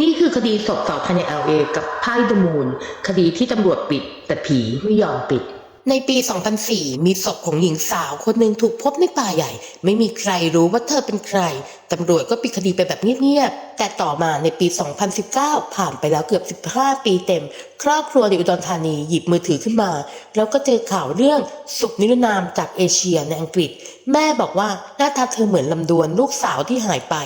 นี่คือคดีศพสาวภายในเอลเอกับไพ่ดมูล คดีที่ตำรวจปิด แต่ผีไม่ยอมปิด ในปี 2004 มีศพของหญิงสาวคนหนึ่งถูกพบในป่าใหญ่ ไม่มีใครรู้ว่าเธอเป็นใคร ตำรวจก็ปิดคดีไปแบบเงียบๆ แต่ต่อมาในปี 2019 ผ่านไปแล้วเกือบ 15 ปีเต็ม ครอบครัวในอุดรธานีหยิบมือถือขึ้นมา แล้วก็เจอข่าวเรื่องสุขนิรนามจากเอเชียในอังกฤษ แม่บอกว่าหน้าตาเธอเหมือนลำดวนลูกสาวที่หายไป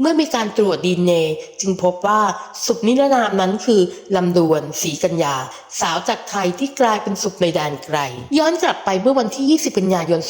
เมื่อมีการตรวจดีเนจึงพบว่าสุขนิรนามนั้นคือลำดวนศรีกัญญา สาวจากไทยที่กลายเป็นสุขในแดนไกล ย้อนกลับไปเมื่อวันที่ 20 กันยายน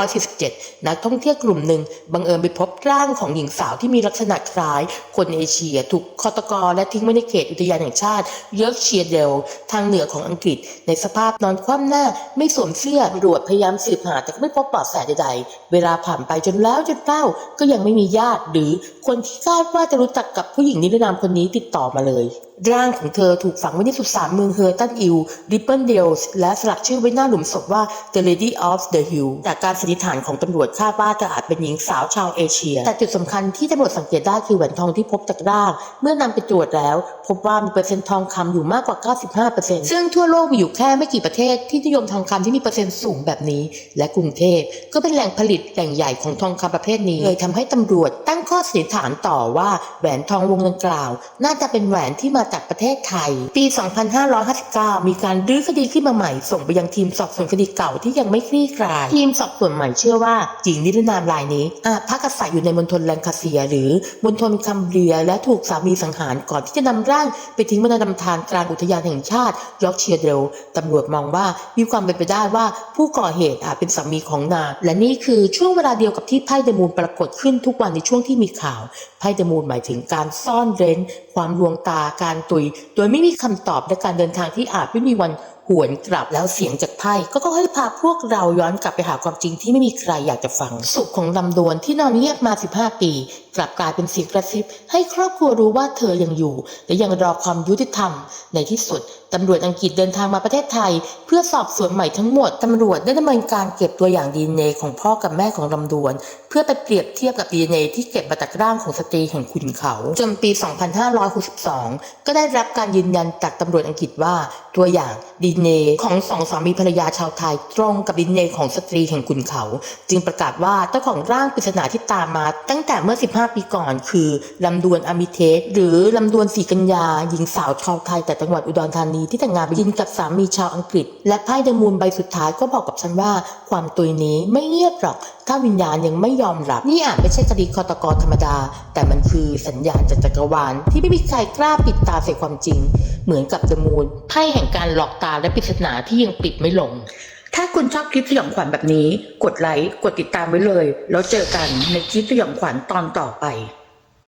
2547 นักท่องเที่ยวกลุ่มหนึ่งบังเอิญไปพบร่างางของหญิงสาวที่มีลักษณะคล้ายคนเอเชีย ถูกคอตกรและทิ้งไว้ในเขตอุทยานแห่งชาติเยอร์กเชียร์เดล ทางเหนือของอังกฤษ ในสภาพนอนคว่ำหน้า ไม่สวมเสื้อตำรวจพยายามสืบหาแต่ก็ไม่พบเบาะแสใดๆ เวลาผ่านไปจนแล้วจนเล่าก็ยังไม่มีญาติหรือคนที่คาดว่าจะรู้จักกับผู้หญิงนิรนามคนนี้ติดต่อมาเลย ร่างของเธอถูกฝังไว้ในสุสานเมืองเฮอร์ตันอิลริปเปิลเดลส์และสลักชื่อไว้หน้าหลุมศพว่า The Lady of the Hill จากการสันนิษฐานของตำรวจคาดว่าเธออาจเป็นหญิงสาวชาวเอเชียแต่จุดสำคัญที่ตำรวจสังเกตได้คือแหวนทองที่พบจากร่าง เมื่อนำไปตรวจแล้ว พบว่ามีเปอร์เซ็นต์ทองคำอยู่มากกว่า 95%ซึ่งทั่วโลกมีอยู่แค่ไม่กี่ประเทศที่นิยมทองคำที่มีเปอร์เซ็นต์สูงแบบนี้ และกรุงเทพก็เป็นแหล่งผลิตแหล่งใหญ่ของทองคำประเภทนี้เลยทำให้ตำรวจตั้งข้อสันนิษฐานต่อว่าแหวนทองวงดังกล่าว น่าจะเป็นแหวนที่มาจากประเทศไทย ปี 2559 มีการรื้อคดีขึ้นมาใหม่ ส่งไปยังทีมสอบสวนคดีเก่าที่ยังไม่คลี่คลาย ทีมสอบสวนใหม่เชื่อว่าหญิงนิรนามรายนี้อาจพักอาศัยอยู่ในมณฑลแลงคาเซียหรือมณฑลคัมเบีย และถูกสามีสังหารก่อนที่จะนำร่างไปทิ้งไว้ในลำธารกลางอุทยานแห่งชาติยอร์กเชียร์เดลตำรวจมองว่ามีความเป็นไปได้ว่าผู้ก่อเหตุอาจเป็นสามีของนางและนี่คือช่วงเวลาเดียวกับที่ไพ่เดมูลปรากฏขึ้นทุกวันในช่วงที่มีข่าวไพ่เดมูลหมายถึงการซ่อนเร้น ความลวงตาการตุย โดยไม่มีคำตอบและการเดินทางที่อาจไม่มีวัน หวนกลับแล้วเสียงจากไพ่ก็ก็ให้พาพวกเราย้อนกลับไปหาความจริงที่ไม่มีใครอยากจะฟัง สุขของลำดวนที่นอนเงียบมา 15 ปี กลับกลายเป็นเสียงกระซิบ ให้ครอบครัวรู้ว่าเธอยังอยู่ และยังรอความยุติธรรม ในที่สุดตำรวจอังกฤษเดินทางมาประเทศไทย เพื่อสอบสวนใหม่ทั้งหมด ตำรวจได้ดำเนินการเก็บตัวอย่างดีเนของพ่อกับแม่ของลำดวน เพื่อไปเปรียบเทียบกับดีเนที่เก็บมาจากร่างของสตรีแห่งขุนเขา จนปี 2562 ก็ได้รับการยืนยันจากตำรวจอังกฤษว่าตัวอย่างดีเนของสองสามีภรรยาชาวไทย ตรงกับดีเนของสตรีแห่งขุนเขา จึงประกาศว่าเจ้าของร่างปริศนาที่ตามมา ตั้งแต่เมื่อ 15 ปีก่อน คือลำดวนอมิเทสหรือลำดวนศรีกัญญา หญิงสาวชาวไทยแต่จังหวัดอุดรธานีที่แต่งงานไปยินกับสามีชาวอังกฤษ และไพ่เดมูลใบสุดท้ายก็บอกกับฉันว่า ความตุยนี้ไม่เงียบหรอก ถ้าวิญญาณยังไม่ยอมรับนี่อาจไม่ใช่คดีคอตกรธรรมดา แต่มันคือสัญญาณจากจักรวาลที่ไม่มีใครกล้าปิดตาใส่ความจริง เหมือนกับเดมูนไพ่แห่งการหลอกตาและปริศนาที่ยังปิดไม่ลง ถ้าคุณชอบคลิปสยองขวัญแบบนี้ กดไลค์ กดติดตามไว้เลย แล้วเจอกันในคลิปสยองขวัญตอนต่อไป